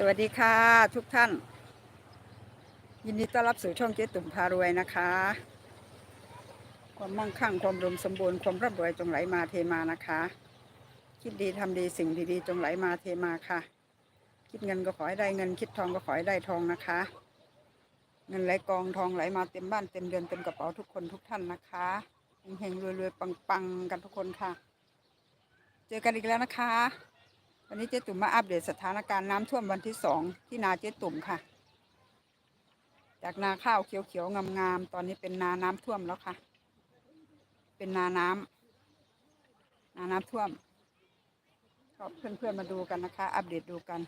สวัสดีค่ะทุกท่าน ยินดีต้อนรับสู่ช่องเจ๊ตุ่มพารวยนะคะ ความมั่งคั่งความรวมสมบูรณ์ความร่ำรวยจงไหลมาเทมานะคะ คิดดีทำดีสิ่งดีๆจงไหลมาเทมาค่ะ คิดเงินก็ขอให้ได้เงิน คิดทองก็ขอให้ได้ทองนะคะ เงินไหลกองทองไหลมาเต็มบ้านเต็มเดือนเต็มกระเป๋าทุกคนทุกท่านนะคะเฮงๆรวยๆปังๆกันทุกคนค่ะ เจอกันอีกแล้วนะคะ วันนี้เจ๊ตุ่มมาอัปเดตสถานการณ์น้ำท่วมวันที่สองที่นาเจ๊ตุ่มค่ะ จากนาข้าวเขียวๆงามๆตอนนี้เป็นนาน้ำท่วมแล้วค่ะ เป็นนาน้ำนาน้ำท่วมก็เพื่อนๆมาดูกันนะคะ อัปเดตดูกัน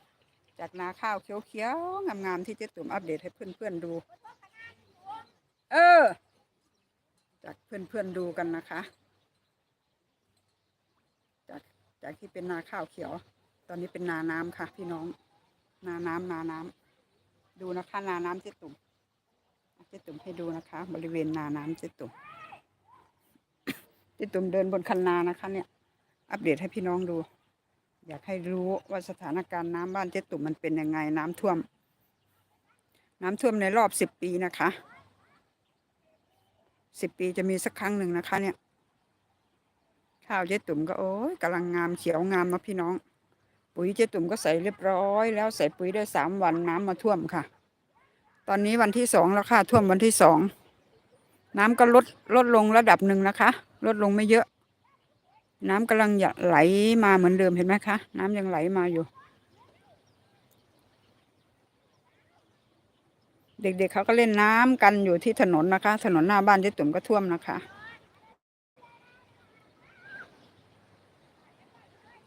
จากนาข้าวเขียวๆงามๆที่เจ๊ตุ่มอัปเดตให้เพื่อนๆดู เออ จากเพื่อนๆดูกันนะคะจากจากที่เป็นนาข้าวเขียว ตอนนี้เป็นนาน้ำค่ะ พี่น้อง นาน้ำนาน้ำดูนะคะ นาน้ำเจ๊ตุ่มเจ๊ตุ่มให้ดูนะคะ บริเวณนาน้ำเจ๊ตุ่มเจ๊ตุ่มเดินบนคันนานะคะ เนี่ย อัปเดตให้พี่น้องดู อยากให้รู้ว่าสถานการณ์น้ำบ้านเจ๊ตุ่มมันเป็นยังไงน้ำท่วม น้ำท่วมในรอบสิบปีนะคะสิบปีจะมีสักครั้งหนึ่งนะคะ เนี่ย ข้าวเจ๊ตุ่มก็โอ้ยกำลังงามเขียวงามนะพี่น้อง ปุ๋ยเจ๊ตุ่มก็ใส่เรียบร้อย แล้วใส่ปุ๋ยได้สามวันน้ำมาท่วมค่ะ ตอนนี้วันที่สองแล้วค่ะท่วมวันที่สองน้ำก็ลดลดลงระดับหนึ่งนะคะ ลดลงไม่เยอะ น้ำกำลังไหลมาเหมือนเดิมเห็นไหมคะ น้ำยังไหลมาอยู่ เด็กๆเขาก็เล่นน้ำกันอยู่ที่ถนนนะคะ ถนนหน้าบ้านเจ๊ตุ่มก็ท่วมนะคะ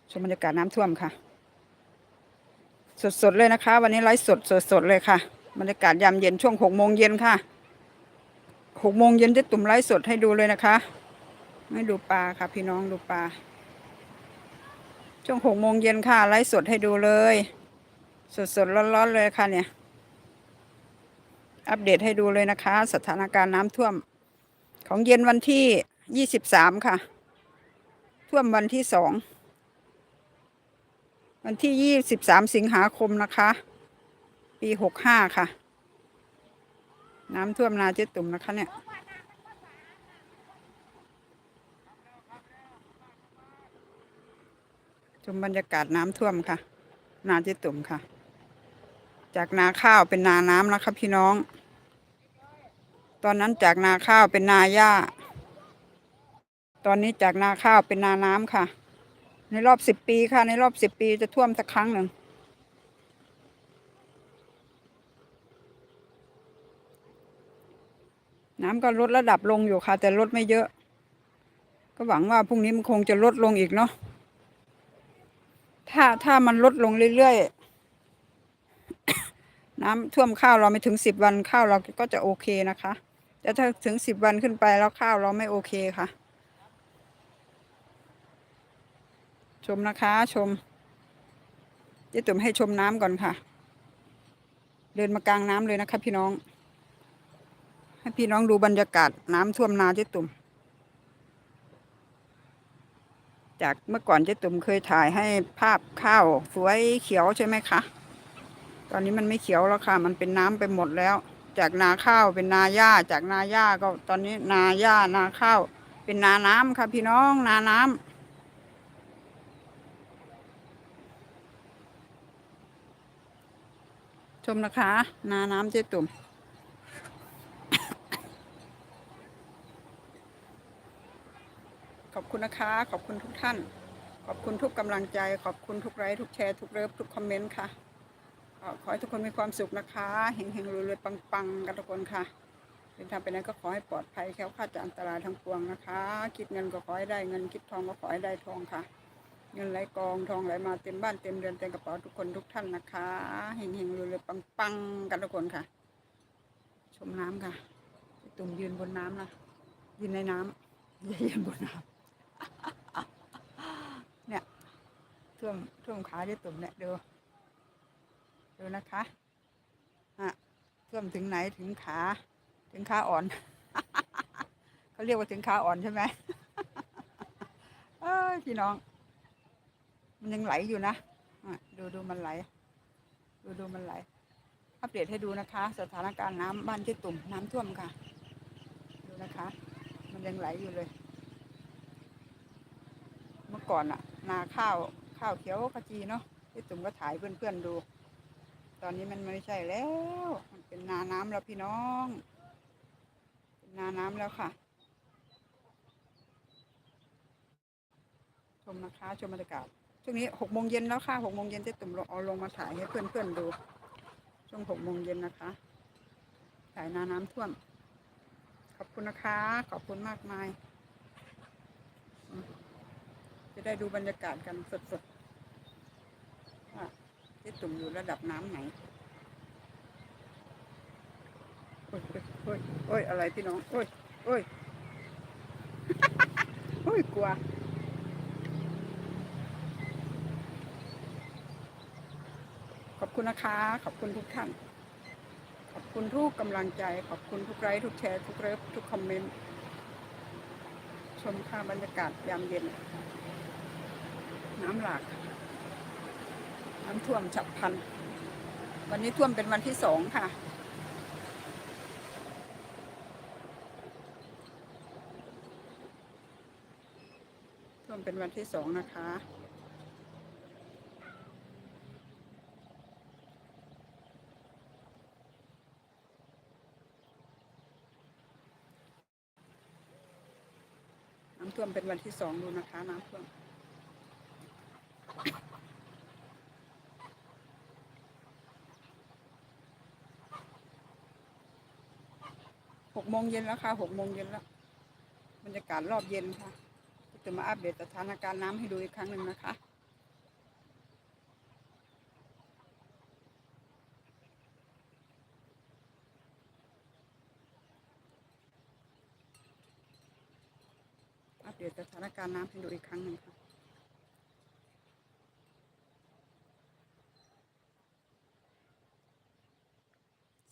ชมบรรยากาศน้ำท่วมค่ะ สดๆเลยนะคะ วันนี้ไลฟ์สดสดๆเลยค่ะบรรยากาศยามเย็นช่วงหกโมงเย็นค่ะหกโมงเย็นจะตุ่มไลฟ์สดให้ดูเลยนะคะไม่ดูปลาค่ะ พี่น้องดูปลาช่วงหกโมงเย็นค่ะไลฟ์สดให้ดูเลย สดๆร้อนๆเลยค่ะเนี่ย อัปเดตให้ดูเลยนะคะ สถานการณ์น้ำท่วม ของเย็นวันที่ยี่สิบสามค่ะ ท่วมวันที่สอง วันที่ยี่สิบสามสิงหาคมนะคะ ปีหกห้าค่ะ น้ำท่วมนาเจ๊ตุ่มนะคะเนี่ยชมบรรยากาศน้ำท่วมค่ะ นาเจ๊ตุ่มค่ะ จากนาข้าวเป็นนาน้ำแล้วครับพี่น้อง ตอนนั้นจากนาข้าวเป็นนาหญ้า ตอนนี้จากนาข้าวเป็นนาน้ำค่ะ ในรอบสิบปีค่ะ ในรอบสิบปีจะท่วมสักครั้งหนึ่ง น้ำก็ลดระดับลงอยู่ค่ะ แต่ลดไม่เยอะ ก็หวังว่าพรุ่งนี้มันคงจะลดลงอีกเนาะถ้าถ้ามันลดลงเรื่อยๆ น้ำท่วมข้าวเราไม่ถึงสิบวันข้าวเราก็จะโอเคนะคะแต่ถ้าถึงสิบวันขึ้นไปแล้วข้าวเราไม่โอเคค่ะ ชมนะคะชมเจ๊ตุ่มให้ชมน้ำก่อนค่ะ เดินมากลางน้ำเลยนะคะ พี่น้อง ให้พี่น้องดูบรรยากาศน้ำท่วมนาเจ๊ตุ่ม จากเมื่อก่อนเจ๊ตุ่มเคยถ่ายให้ภาพข้าวสวยเขียวใช่ไหมคะตอนนี้มันไม่เขียวแล้วค่ะ มันเป็นน้ำไปหมดแล้ว จากนาข้าวเป็นนาหญ้า จากนาหญ้าก็ตอนนี้นาหญ้านาข้าว เป็นนาน้ำค่ะ พี่น้องนาน้ำ ชมนะคะ นาน้ำเจ๊ตุ่มขอบคุณนะคะ ขอบคุณทุกท่าน ขอบคุณทุกกำลังใจ ขอบคุณทุกไลค์ทุกแชร์ทุกเลิฟทุกคอมเมนต์ค่ะขอให้ทุกคนมีความสุขนะคะเฮงเฮงรวยๆปังๆกันทุกคนค่ะเดินทางไปไหนก็ขอให้ปลอดภัยแคล้วคลาดจากอันตรายทั้งปวงนะคะ คิดเงินก็ขอให้ได้เงินคิดทองก็ขอให้ได้ทองค่ะ เงินไหลกองทองไหลมาเต็มบ้านเต็มเรือนเต็มกระเป๋าทุกคนทุกท่านนะคะเฮงเฮงรวยๆปังๆกันทุกคนค่ะ ชมน้ำค่ะตุ่มยืนบนน้ำนะยืนในน้ำอย่ายืนบนน้ำเนี่ยท่วมท่วมขาที่ตุ่มเนี่ยดูดูนะคะอะท่วมถึงไหนถึงขา ถึงขาอ่อนเขาเรียกว่าถึงขาอ่อนใช่ไหมเอ้ยพี่น้อง มันยังไหลอยู่นะะดูดูมันไหล ดูดูมันไหล อัปเดตให้ดูนะคะ สถานการณ์น้ำบ้านเจ๊ตุ่มน้ำท่วมค่ะ ดูนะคะ มันยังไหลอยู่เลย เมื่อก่อนอะนาข้าวข้าวเขียวขจีเนาะเจ๊ตุ่มก็ถ่ายเพื่อนๆดู ตอนนี้มันไม่ใช่แล้ว มันเป็นนาน้ำแล้วพี่น้องเป็นนาน้ำแล้วค่ะชมนะคะชมบรรยากาศ ช่วงนี้หกโมงเย็นแล้วค่ะหกโมงเย็นเจ๊ตุ่มลงเอาลงมาถ่ายให้เพื่อนๆดูช่วงหกโมงเย็นนะคะถ่ายนาน้ำท่วม ขอบคุณนะคะ ขอบคุณมากมาย จะได้ดูบรรยากาศกันสดๆว่าเจ๊ตุ่มอยู่ระดับน้ำไหนโอ้ยโอ้ยโอ้ยโอ้ยอะไรพี่น้องโอ้ยโอ้ยโอ้ยกลัว ขอบ คุณนะคะ ขอบคุณทุกท่าน ขอบคุณทุกกำลังใจ ขอบคุณทุกไลค์ทุกแชร์ทุกเลิฟทุกคอมเมนต์ ชมค่ะบรรยากาศยามเย็น น้ำหลาก น้ำท่วมฉับพลัน วันนี้ท่วมเป็นวันที่สองค่ะท่วมเป็นวันที่สองนะคะำท่วมเป็นวันที่สองดูนะคะน้ำท่วมหกโมงเย็นแล้วค่ะหกโมงเย็นแล้วบรรยากาศรอบเย็นค่ะจะมาอัปเดตสถานการณ์น้ำให้ดูอีกครั้งหนึ่งนะคะ อัปเดตสถาน การน้ำให้ดูอีกครั้งหนึ่งค่ะ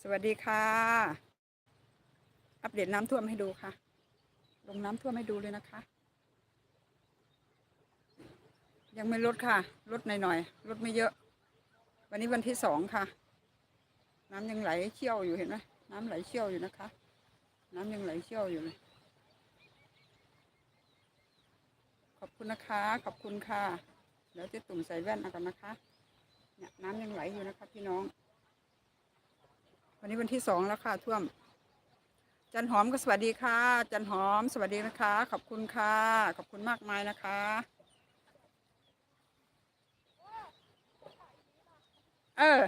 สวัสดีค่ะ อัปเดตน้ำท่วมให้ดูค่ะ ลงน้ำท่วมให้ดูเลยนะคะ ยังไม่ลดค่ะ ลดหน่อยๆ ลดไม่เยอะ วันนี้วันที่สองค่ะ น้ำยังไหลเชี่ยวอยู่เห็นไหมน้ำไหลเชี่ยวอยู่นะคะ น้ำยังไหลเชี่ยวอยู่เลย ขอบคุณนะคะ ขอบคุณค่ะ เดี๋ยวเจะตุ่มใส่แว่นเอากันนะคะ เนี่ยน้ำยังไหลอยู่นะคะพี่น้อง วันนี้วันที่สองแล้วค่ะท่วม จันหอมก็สวัสดีค่ะ จันหอมสวัสดีนะคะ ขอบคุณค่ะ ขอบคุณมากมายนะคะเออ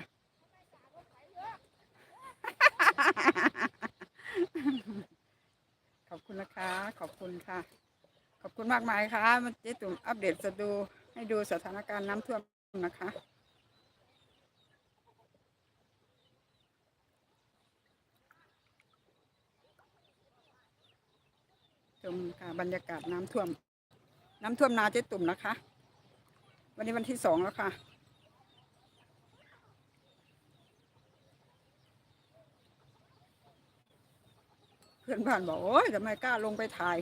ขอบคุณนะคะ ขอบคุณค่ะ ขอบคุณมากมายค่ะมันเจ๊ตุ่มอัปเดตจะดูให้ดูสถานการณ์น้ำท่วมนะคะชมค่ะบรรยากาศน้ำท่วม น้ำท่วมนาเจ๊ตุ่มนะคะ วันนี้วันที่สองแล้วค่ะเพื่อนบ้านบอกโอ้ยทำไมกล้าลงไปถ่าย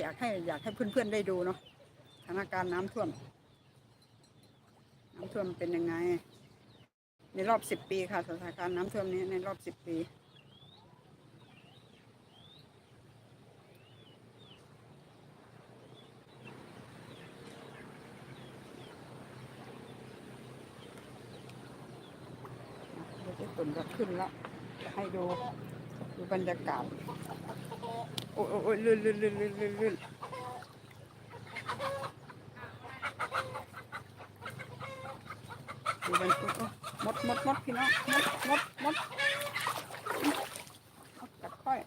อยากให้อยากให้เพื่อนๆได้ดูเนาะสถานการณ์น้ำท่วม น้ำท่วมเป็นยังไง ในรอบสิบปีค่ะสถานการณ์น้ำท่วมนี้ในรอบสิบปีเดี๋ยวจะตุ่นก็ขึ้นแล้วจะให้ดูดูบรรยากาศ โอ้ยโอ้ยโอ้ยลื่นลื่นลื่นลื่นลื่นลื่นดูบรรยากาศโอ้ยมดมดมดพี่น้องมดมดมดมดกัดค่อย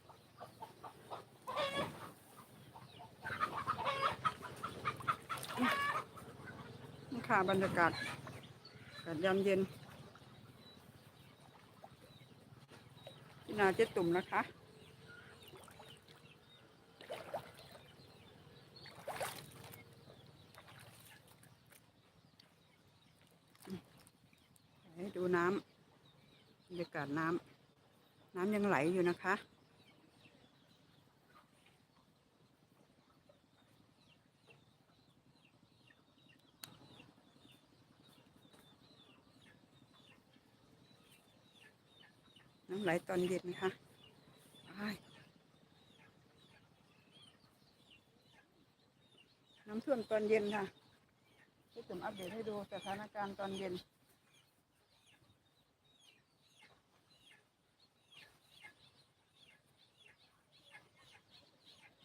นี่ค่ะบรรยากาศอากาศยามเย็นที่นาเจ๊ตุ่มนะคะ น้ำน้ำยังไหลอยู่นะคะ น้ำไหลตอนเย็นนะคะน้ำท่วมตอนเย็นค่ะที่ผมอัปเดตให้ดูสถานการณ์ตอนเย็น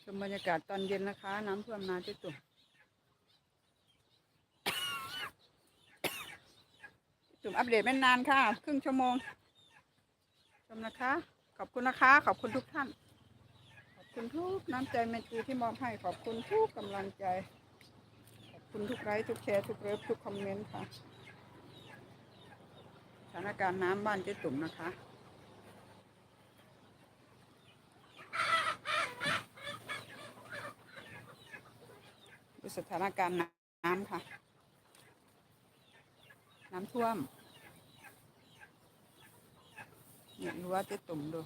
ชมบรรยากาศตอนเย็นนะคะ น้ำท่วมนาที่ตุ่มจุ่มอัปเดตไม่นานค่ะ ครึ่งชั่วโมง ชมนะคะ ขอบคุณนะคะ ขอบคุณทุกท่าน ขอบคุณทุกน้ำใจแมตรีที่มอบให้ขอบคุณทุกกำลังใจ ขอบคุณทุกไลค์ทุกแชร์ทุกเลิฟทุกคอมเมนต์ค่ะ สถานการณ์น้ำบ้านเจ๊ตุ่มนะคะ สถานการณ์น้ำค่ะ น้ำท่วมเนี่ยรู้ว่าเจ๊ตุ่มดู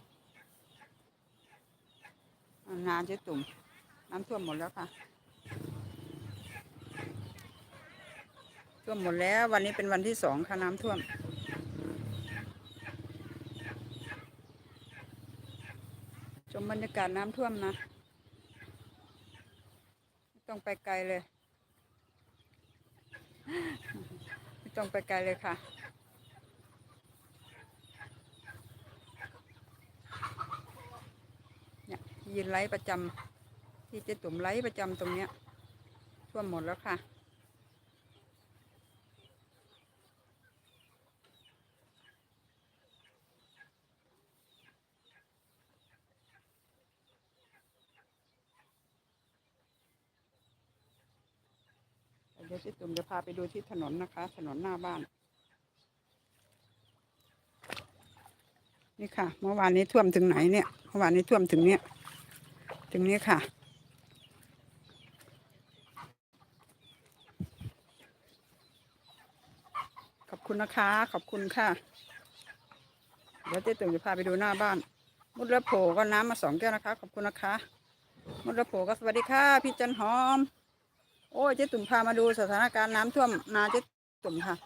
อ่านาเจ๊ตุ่ม น้ำท่วมหมดแล้วค่ะ ท่วมหมดแล้ววันนี้เป็นวันที่สองค่ะน้ำท่วมชมบรรยากาศน้ำท่วมนะ ต้องไปไกลเลย ไม่ต้องไปไกลเลยค่ะ เนี่ยยืนไลฟ์ประจำที่เจ๊ตุ่มไลฟ์ประจำตรงเนี้ยท่วมหมดแล้วค่ะ เดี๋ยวพี่ตุ่มจะพาไปดูที่ถนนนะคะ ถนนหน้าบ้าน นี่ค่ะ เมื่อวานนี้ท่วมถึงไหนเนี่ย เมื่อวานนี้ท่วมถึงเนี้ยถึงนี้ค่ะ ขอบคุณนะคะ ขอบคุณค่ะ เดี๋ยวเจ๊ตุ่มจะพาไปดูหน้าบ้าน มุดระโผก็น้ำมาสองแก้วนะคะ ขอบคุณนะคะ มุดระโผก็สวัสดีค่ะ พี่จันหอม โอ้ยเจ๊ตุ่มพามาดูสถานการณ์น้ำท่วมนาเจ๊ตุ่มค่ะ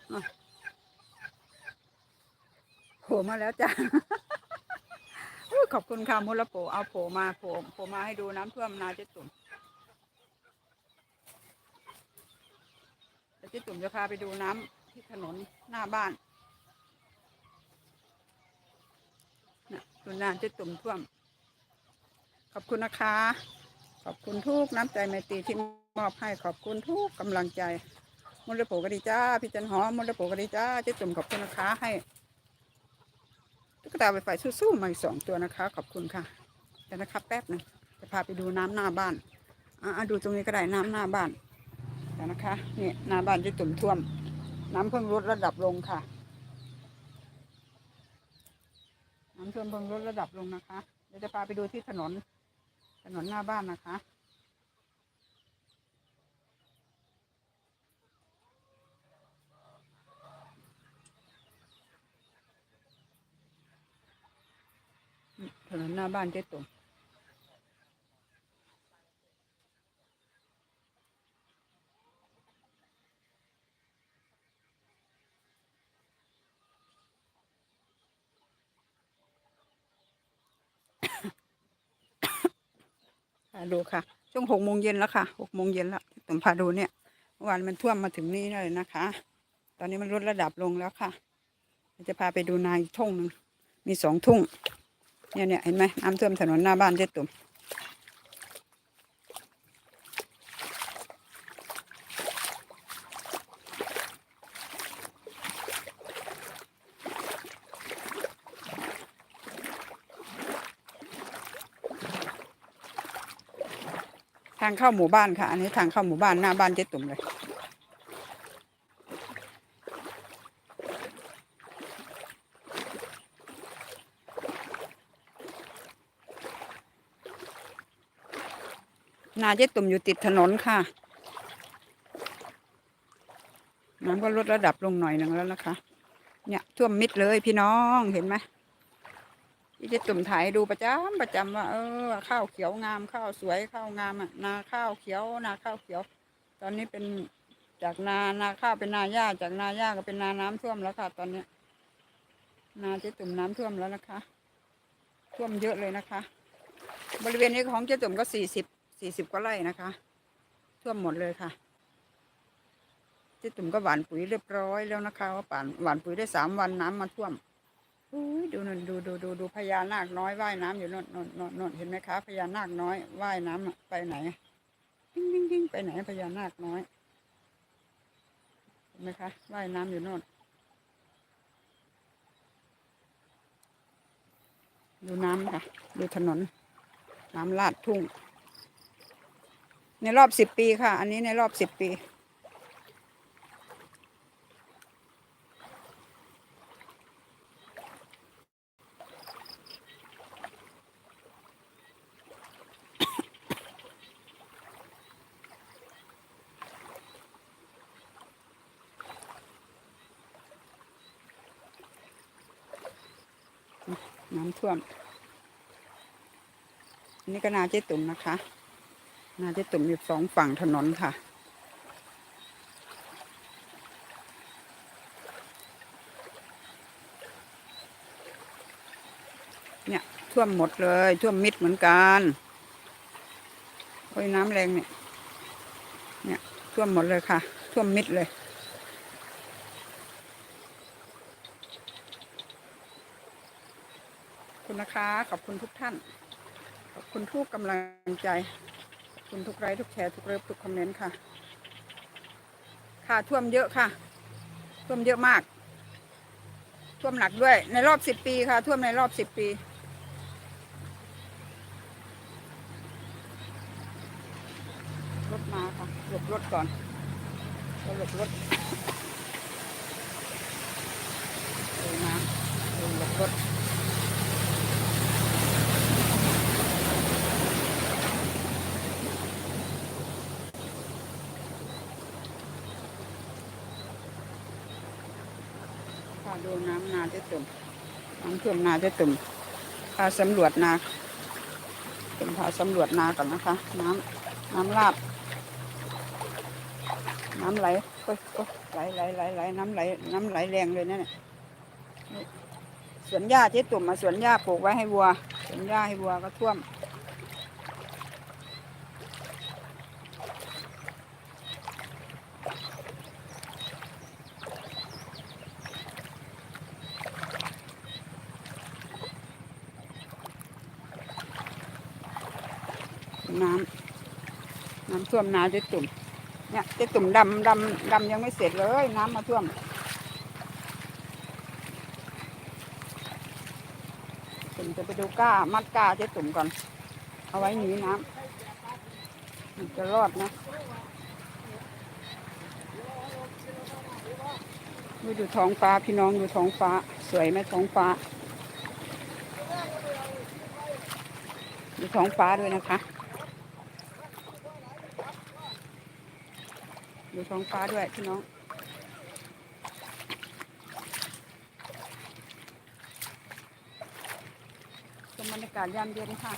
โผล่มาแล้วจ้ะอุ๊ยขอบคุณค่ะมุลโผเอาโผล่มาโผล่โผล่มาให้ดูน้ำท่วมนาเจ๊ตุ่มเจ๊ตุ่มจะพาไปดูน้ำที่ถนนหน้าบ้านน่ะดูนาเจ๊ตุ่มท่วม ขอบคุณนะคะ ขอบคุณทุกน้ำใจไมตรีที่ มอบให้ขอบคุณทุกกำลังใจมุลโผก็ดีจ้าพี่จันหอมมุลโผก็ดีจ้าเจ๊ตุ่มขอบคุณนะคะให้ตุ๊กตาไฟไฟสู้ๆมาอีกสองตัวนะคะ ขอบคุณค่ะเดี๋ยวนะครับแป๊บหนึงจะพาไปดูน้ำหน้าบ้านอ่าดูตรงนี้ก็ได้น้ำหน้าบ้านเดี๋ยวนะคะนี่หน้าบ้านเจ๊ตุ่มท่วม น้ำเพิ่งลดระดับลงค่ะ น้ำท่วมเพิ่งลดระดับลงนะคะเดี๋ยวจะพาไปดูที่ถนนถนนหน้าบ้านนะคะ ถนนหน้าบ้านเจ๊ตุ่มพาดูค่ะ ช่วงหกโมงเย็นแล้วค่ะหกโมงเย็นแล้วตุ่มพาดูเนี่ยเมื่อวานมันท่วมมาถึงนี่เลยนะคะ ตอนนี้มันลดระดับลงแล้วค่ะจะพาไปดูนาอีกทุ่งหนึ่งมีสองทุ่ง เนี่ยเนี่ยเห็นไหมน้ำท่วมถนนหน้าบ้านเจ๊ตุ่มทางเข้าหมู่บ้านค่ะ อันนี้ทางเข้าหมู่บ้านหน้าบ้านเจ๊ตุ่มเลย นาเจ๊ตุ่มอยู่ติดถนนค่ะ น้ำก็ลดระดับลงหน่อยหนึ่งแล้วนะคะ เนี่ยท่วมมิดเลยพี่น้องเห็นไหมที่เจ๊ตุ่มถ่ายดูประจำประจำว่า เออ ข้าวเขียวงามข้าวสวยข้าวงามอะนาข้าวเขียวนาข้าวเขียว ตอนนี้เป็นจากนานาข้าวเป็นนาหญ้าจากนาหญ้าก็เป็นนาน้ำท่วมแล้วค่ะ ตอนเนี้ยนาเจ๊ตุ่มน้ำท่วมแล้วนะคะ ท่วมเยอะเลยนะคะ บริเวณนี้ของเจ๊ตุ่มก็สี่สิบ สี่สิบกว่าไร่นะคะ ท่วมหมดเลยค่ะเจ๊ตุ่มก็หว่านปุ๋ยเรียบร้อยแล้วนะคะว่าป่านหว่านปุ๋ยได้สามวันน้ำมาท่วมอุ้ยดูนนดูดูดูดูพญานาคน้อยว่ายน้ำอยู่นนนนนนเห็นไหมคะพญานาคน้อยว่ายน้ำอะไปไหนวิ่งวิ่งวิ่งไปไหนพญานาคน้อยเห็นไหมคะว่ายน้ำอยู่นนดูน้ำค่ะ ดูถนน น้ำลาดทุ่ง ในรอบสิบปีค่ะ อันนี้ในรอบสิบปี น้ำท่วมนนี้ก็นาเจ๊ตุ่มนะคะ นาจ๊ตุ่มอยู่สองฝั่งถนนค่ะ เนี่ยท่วมหมดเลย ท่วมมิดเหมือนกันโอ้ยน้ำแรงเนี่ย เนี่ยท่วมหมดเลยค่ะ ท่วมมิดเลยคุณนะคะ ขอบคุณทุกท่าน ขอบคุณทุกกำลังใจ คุณทุกไลค์ทุกแชร์ทุกเลิฟทุกคอมเมนต์ค่ะ ค่ะท่วมเยอะค่ะ ท่วมเยอะมาก ท่วมหนักด้วย ในรอบสิบปีค่ะ ท่วมในรอบสิบปี รถมาค่ะหลบรถก่อนเราหลบรถดูน้ำดูหลบรถ พาดูน้ำนาเจะ ตุ่มน้ำท่วมนาเจะตุ่มพาสำรวจนาเป็นพาสำรวจนาก่อนนะคะ น้ำน้ำลาดน้ำไหลโอ้ยโอ้ไหลไหลไหลไหลน้ำไหลน้ำไหลแรงเลยนั่นแหละนี่สวนหญ้าเจ๊ตุ่มมาสวนหญ้าปลูกไว้ให้วัวสวนหญ้าให้วัวก็ท่วม น้ำน้ำ ท่วมนาเจ๊ตุ่มเนี่ยเจ๊ตุ่มดำดำดำยังไม่เสร็จเลย น้ำมาท่วม ตุ่มจะไปดูก้ามัดก้าเจ๊ตุ่มก่อน เอาไว้หนีน้ำมันจะรอดนะดูดูท้องฟ้าพี่น้องดูท้องฟ้า สวยไหมท้องฟ้า ดูท้องฟ้าด้วยนะคะ ท้องฟ้าด้วยพี่น้องชมบรรยากาศยามเย็นค่ะ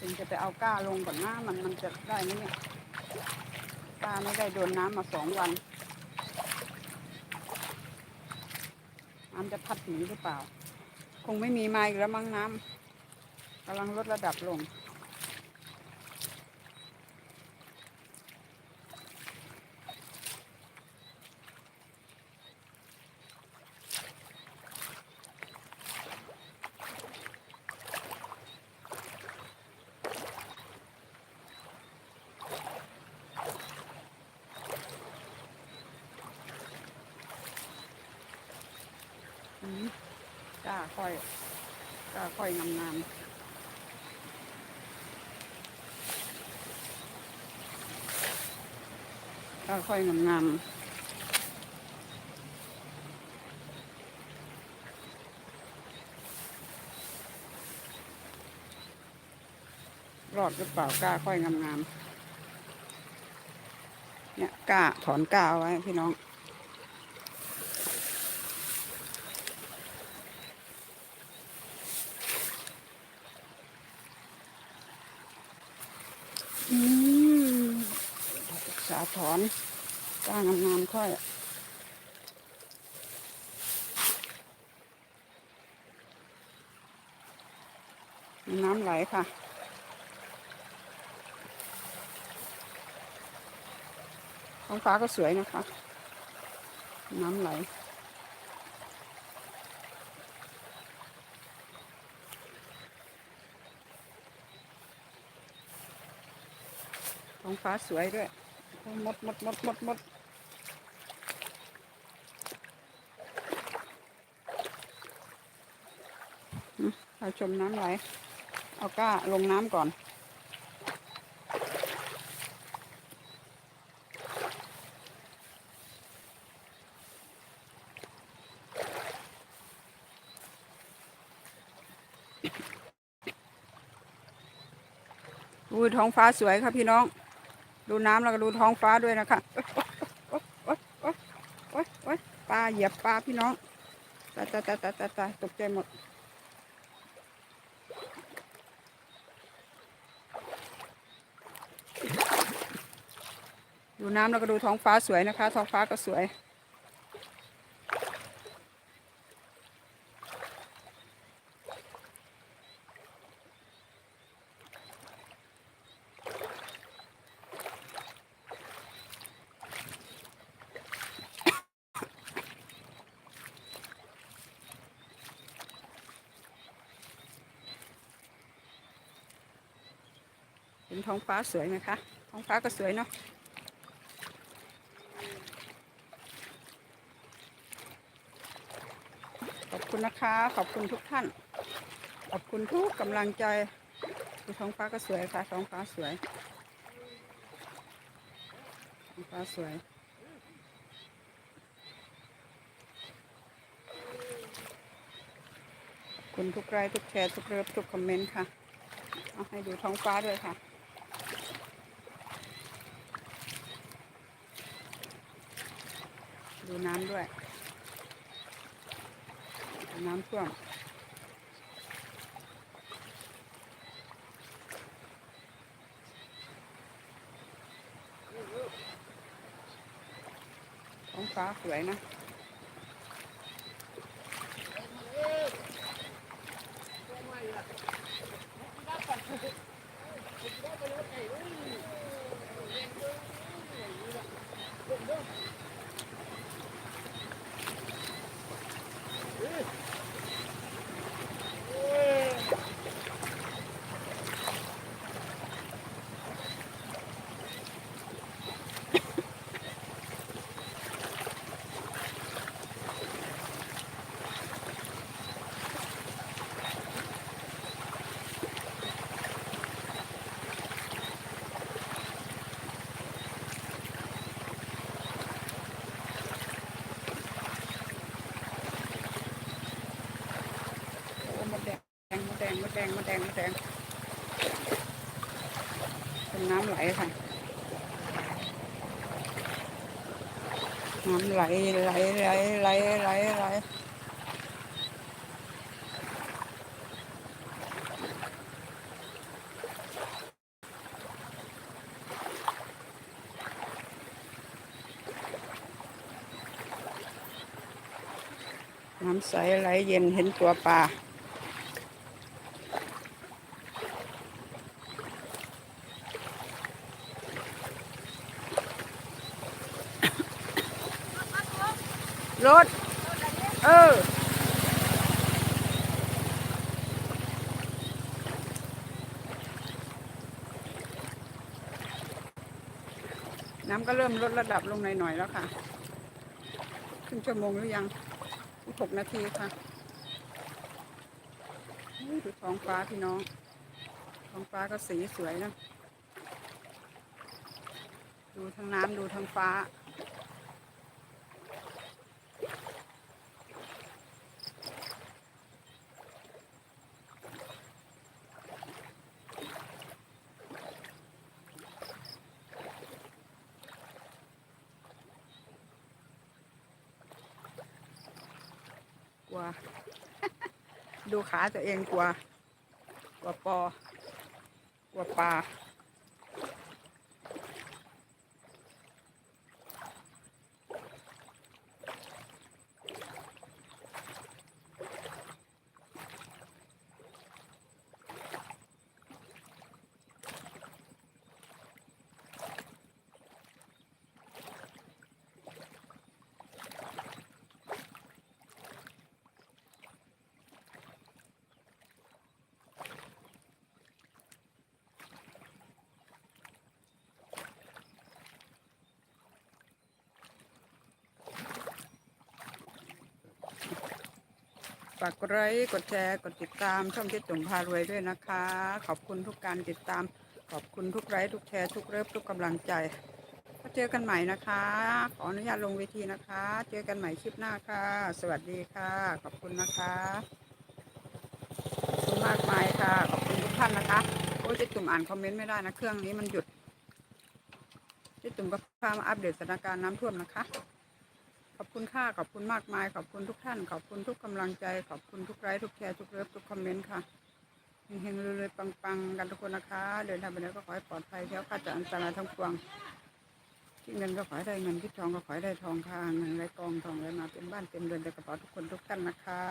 ถึงจะไปเอาก้าลงก่อนหน้ามันมันจะได้ไหมเนี่ยก้าไม่ได้โดนน้ำมาสองวัน น้ำจะพัดหนีหรือเปล่า คงไม่มีมาอีกแล้วมั้งน้ำกำลังลดระดับลง ค่อยกล้าค่อยงามงามกล้าค่อยงามงามรอดหรือเปล่ากล้าค่อยงามงามเนี่ยกล้าถอนกล้าไว้พี่น้อง อืมศึกษาถอนจ้างงามๆค่อยน้ำไหลค่ะท้องฟ้าก็สวยนะคะ น้ำไหล ท้อง ฟ้าสวยด้วยมดมดมดมดมดเราชมน้ำไหล เอาก้าลงน้ำก่อนดูท้องฟ้าสวยค่ะพี่น้อง ดูน้ำแล้วก็ดูท้องฟ้าด้วยนะคะโอ๊ยโอ๊ยโอ๊ยโอ๊ยโอ๊ยปลาเหยียบปลาพี่น้องตาตายตายตายตายตายตกใจหมด ดูน้ำแล้วก็ดูท้องฟ้าสวยนะคะ ท้องฟ้าก็สวย ห็นท้องฟ้าสวยไหมคะ ท้องฟ้าก็สวยเนาะขอบคุณนะคะ ขอบคุณทุกท่าน ขอบคุณทุกกำลังใจท้องฟ้าก็สวยค่ะ ท้องฟ้าสวย ท้องฟ้าสวยคุณทุกไลค์ทุกแชร์ทุกเลิฟทุกคอมเมนต์ค่ะ เอาให้ดูท้องฟ้าด้วยค่ะ ดูน้ำด้วยน้ำท่วมท้องฟ้าสวยนะ งมดแดงมดแดงมดแดงเป็นน้ำไหลค่ะ น้ำไหลไหลไหลไหลไหลไหลน้ำใสไหลเย็นเห็นตัวปลา รถ เออน้ำก็เริ่มลดระดับลงหน่อยๆแล้วค่ะครึ่งชั่วโมงหรือยังอีกหกนาทีค่ะดูท้องฟ้าพี่น้อง ท้องฟ้าก็สีสวยนะ ดูทั้งน้ำดูทั้งฟ้า กลัว ดูขาตัวเองกลัวกลัวปอกลัวปลาากกดไลค์กดแชร์กดติดตามช่องเจ๊จุ่มพารวยด้วยนะคะ ขอบคุณทุกการติดตาม ขอบคุณทุกไลค์ทุกแชร์ทุกเลิฟทุกกำลังใจก็เจอกันใหม่นะคะ ขออนุญาตลงเวทีนะคะ เจอกันใหม่คลิปหน้าค่ะ สวัสดีค่ะ ขอบคุณนะคะขอบคุณมากมายค่ะ ขอบคุณทุกท่านนะคะโอ้ยเจ๊จุ่มอ่านคอมเมนต์ไม่ได้นะ เครื่องนี้มันหยุดเจ๊จุ่มก็พามาอัปเดตสถานการณ์น้ำท่วมนะคะ ขอบคุณค่ะขอบคุณมากมาย ขอบคุณทุกท่าน ขอบคุณทุกกำลังใจ ขอบคุณทุกไลค์ทุกแชร์ทุกเลิฟทุกคอมเมนต์ค่ะเฮงๆรวยๆปังๆ กันทุกคนนะคะ เดินทางไปไหนก็ขอให้ปลอดภัยแล้วค่ะจากอันตรายทั้งปวงที่เงินก็ขอให้ได้เงินที่ทองก็ขอให้ได้ทองค่ะเงินไหลกองทองไหลมาเต็มบ้านเต็มเรือนเต็มกระเป๋าทุกคนทุกท่านนะคะ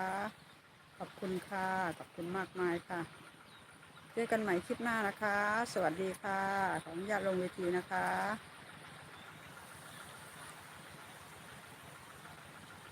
ขอบคุณค่ะขอบคุณมากมายค่ะเจอกันใหม่คลิปหน้านะคะ สวัสดีค่ะ ขออนุญาตลงเวทีนะคะ